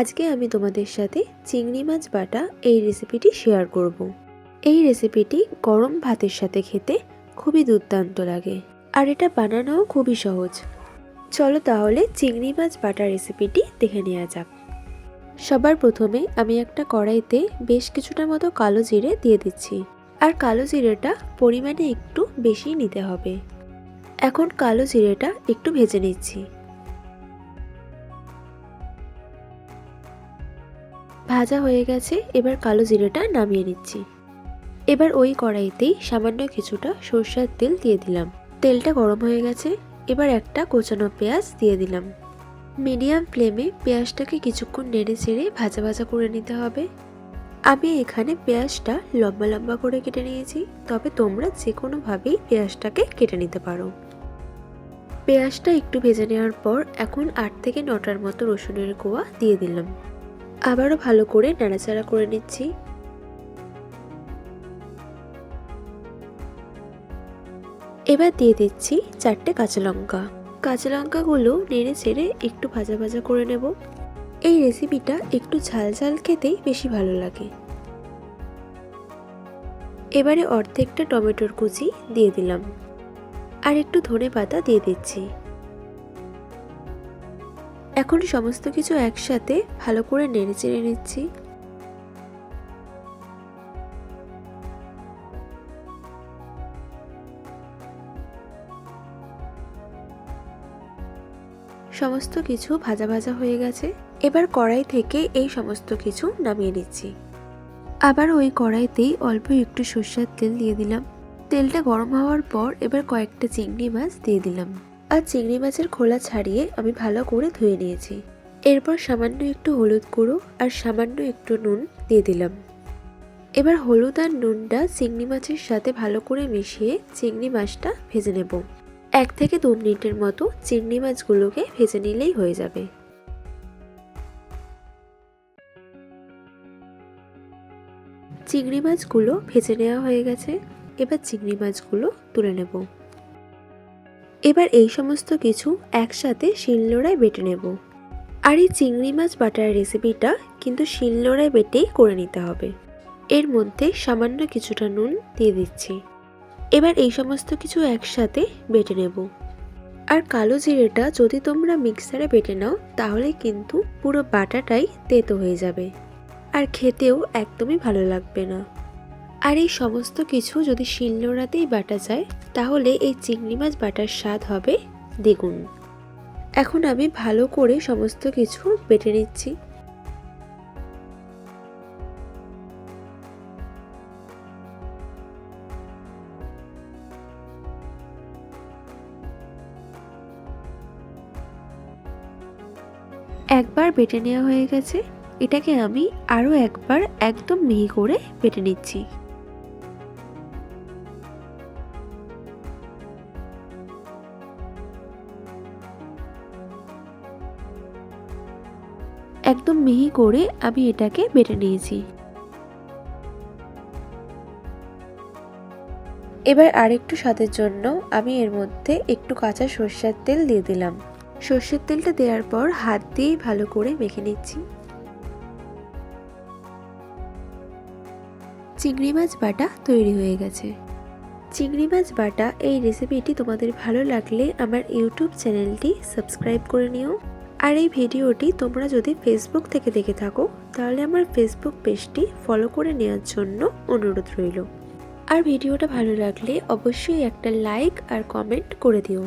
আজকে আমি তোমাদের সাথে চিংড়ি মাছ বাটা এই রেসিপিটি শেয়ার করব। এই রেসিপিটি গরম ভাতের সাথে খেতে খুবই দুর্দান্ত লাগে আর এটা বানানোও খুবই সহজ। চলো তাহলে চিংড়ি মাছ বাটা রেসিপিটি দেখে নেওয়া যাক। সবার প্রথমে আমি একটা কড়াইতে বেশ কিছুটা মতো কালো জিরে দিয়ে দিচ্ছি আর কালো জিরেটা পরিমাণে একটু বেশি নিতে হবে। এখন কালো জিরেটা একটু ভেজে নিচ্ছি। ভাজা হয়ে গেছে, এবার কালো জিরেটা নামিয়ে নিচ্ছি। এবার ওই কড়াইতেই সামান্য কিছুটা সর্ষার তেল দিয়ে দিলাম। তেলটা গরম হয়ে গেছে, এবার একটা কোচানো পেঁয়াজ দিয়ে দিলাম। মিডিয়াম ফ্লেমে পেঁয়াজটাকে কিছুক্ষণ নেড়ে চেড়ে ভাজা ভাজা করে নিতে হবে। আমি এখানে পেঁয়াজটা লম্বা লম্বা করে কেটে নিয়েছি, তবে তোমরা যে কোনোভাবেই পেঁয়াজটাকে কেটে নিতে পারো। পেঁয়াজটা একটু ভেজে নেওয়ার পর এখন আট থেকে নটার মতো রসুনের কোয়া দিয়ে দিলাম। আবারও ভালো করে নাড়াচাড়া করে নিচ্ছি। এবার দিয়ে দিচ্ছি চারটে কাঁচা লঙ্কা। কাঁচা লঙ্কাগুলো নেড়ে চেড়ে একটু ভাজা ভাজা করে নেব। এই রেসিপিটা একটু ঝাল ঝাল খেতেই বেশি ভালো লাগে। এবারে অর্ধেকটা টমেটোর কুচি দিয়ে দিলাম। আর একটু ধনে পাতা দিয়ে দিচ্ছি। এখন সমস্ত কিছু একসাথে ভালো করে নেড়ে চেড়ে নিচ্ছি। সমস্ত কিছু ভাজা ভাজা হয়ে গেছে। এবার কড়াই থেকে এই সমস্ত কিছু নামিয়ে নিচ্ছি। আবার ওই কড়াইতেই অল্প একটু সর্ষের তেল দিয়ে দিলাম। তেলটা গরম হওয়ার পর এবার কয়েকটা চিংড়ি মাছ দিয়ে দিলাম। আর চিংড়ি মাছের খোলা ছাড়িয়ে আমি ভালো করে ধুয়ে নিয়েছি। এরপর সামান্য একটু হলুদ গুঁড়ো আর সামান্য একটু নুন দিয়ে দিলাম। এবার হলুদ আর নুনটা চিংড়ি মাছের সাথে ভালো করে মিশিয়ে চিংড়ি মাছটা ভেজে নেব। এক থেকে দু মিনিটের মতো চিংড়ি মাছগুলোকে ভেজে নিলেই হয়ে যাবে। চিংড়ি মাছগুলো ভেজে নেওয়া হয়ে গেছে। এবার চিংড়ি মাছগুলো তুলে নেব। এবার এই সমস্ত কিছু একসাথে শিলনোড়ায় বেটে নেব। আর এই চিংড়ি মাছ বাটার রেসিপিটা কিন্তু শিলনোড়ায় বেটেই করে নিতে হবে। এর মধ্যে সামান্য কিছুটা নুন দিয়ে দিচ্ছি। এবার এই সমস্ত কিছু একসাথে বেটে নেব। আর কালো জিরেটা যদি তোমরা মিক্সারে বেটে নাও, তাহলে কিন্তু পুরো বাটাটাই তেতো হয়ে যাবে। আর খেতেও একদমই ভালো লাগবে না। আর এই সমস্ত কিছু যদি শিলনোড়াতেই বাটা যায়, তাহলে এই চিংড়ি মাছ বাটার স্বাদ হবে দ্বিগুণ। এখন আমি ভালো করে সমস্ত কিছু বেটে নিচ্ছি। একবার বেটে নেওয়া হয়ে গেছে। এটাকে আমি আরও একবার একদম মিহি করে বেটে নিচ্ছি। একদম মিহি করে আমি এটাকে বেটে নিয়েছি। এবার আরেকটু স্বাদের জন্য আমি এর মধ্যে একটু কাঁচা সর্ষের তেল দিয়ে দিলাম। সর্ষের তেলটা দেওয়ার পর হাত দিয়েই ভালো করে মেখে নিচ্ছি। চিংড়ি মাছ বাটা তৈরি হয়ে গেছে। চিংড়ি মাছ বাটা এই রেসিপিটি তোমাদের ভালো লাগলে আমার ইউটিউব চ্যানেলটি সাবস্ক্রাইব করে নিও। আর এই ভিডিওটি তোমরা যদি ফেসবুক থেকে দেখে থাকো, তাহলে আমার ফেসবুক পেজটি ফলো করে নেওয়ার জন্য অনুরোধ রইল। আর ভিডিওটা ভালো লাগলে অবশ্যই একটা লাইক আর কমেন্ট করে দিও।